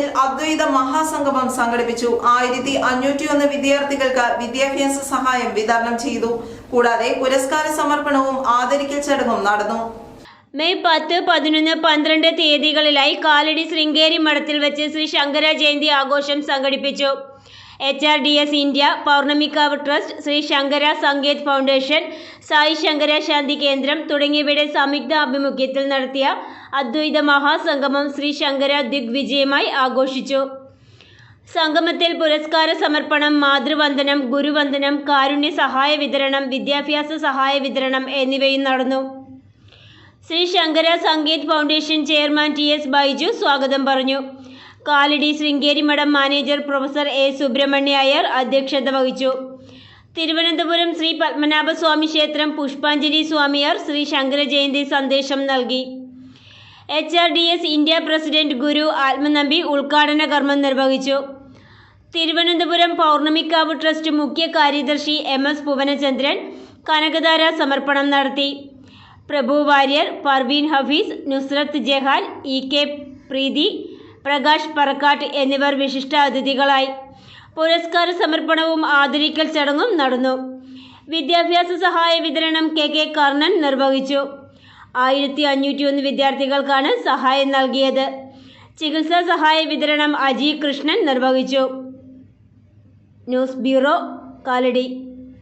മഠത്തിൽ അദ്വൈത മഹാസംഗമം സംഘടിപ്പിച്ചു. ആയിരത്തി അഞ്ഞൂറ്റിയൊന്ന് വിദ്യാർത്ഥികൾക്ക് വിദ്യാഭ്യാസ സഹായം വിതരണം ചെയ്തു. കൂടാതെ പുരസ്കാര സമർപ്പണവും ആദരിക്കൽ ചടങ്ങും നടന്നു. മെയ് പത്ത് പതിനൊന്ന് പന്ത്രണ്ട് തീയതികളിലായി കാലടി ശൃംഗേരി മഠത്തിൽ വെച്ച് ശ്രീ ശങ്കര ജയന്തി ആഘോഷം സംഘടിപ്പിച്ചു. H R D S India Pournamikavu trust Shri Shankara Sanket foundation Sai Shankara Shanti Kendram തുടങ്ങിയവയുടെ സംയുക്ത ആഭിമുഖ്യത്തിൽ നടത്തിയ അദ്വൈത മഹാസംഗമം ശ്രീ ശങ്കര ദിഗ്വിജയമായി ആഘോഷിച്ചു. സംഗമത്തിൽ പുരസ്കാര സമർപ്പണം മാതൃവന്ദനം ഗുരുവന്ദനം കാരുണ്യ സഹായ വിതരണം വിദ്യാഭ്യാസ സഹായ വിതരണം എന്നിവയും നടന്നു. Shri Shankara Sangeet foundation chairman T S Baiju സ്വാഗതം പറഞ്ഞു. കാലടി ശൃംഗേരി മഠം manager professor A Subrahmanya Iyer അധ്യക്ഷത വഹിച്ചു. തിരുവനന്തപുരം ശ്രീ പത്മനാഭസ്വാമി ക്ഷേത്രം പുഷ്പാഞ്ജലി സ്വാമിയാർ ശ്രീ ശങ്കരജയന്തി സന്ദേശം നൽകി. H R D S India president Guru Atmanambi ഉദ്ഘാടന കർമ്മം നിർവഹിച്ചു. തിരുവനന്തപുരം പൗർണമിക്കാവ് ട്രസ്റ്റ് മുഖ്യ കാര്യദർശി എം എസ് ഭുവനചന്ദ്രൻ കനകധാര സമർപ്പണം നടത്തി. പ്രഭു വാര്യർ പർവീൻ ഹഫീസ് നുസ്രത്ത് ജഹാൻ ഇ കെ പ്രീതി പ്രകാശ് പറക്കാട്ട് എന്നിവർ വിശിഷ്ട അതിഥികളായി. പുരസ്കാര സമർപ്പണവും ആദരിക്കൽ ചടങ്ങും നടന്നു. വിദ്യാഭ്യാസ സഹായ വിതരണം കെ കെ കർണൻ നിർവഹിച്ചു. ആയിരത്തി അഞ്ഞൂറ്റി ഒന്ന് വിദ്യാർത്ഥികൾക്കാണ് സഹായം നൽകിയത്. ചികിത്സാ സഹായ വിതരണം അജി കൃഷ്ണൻ നിർവഹിച്ചു. News bureau Kalady.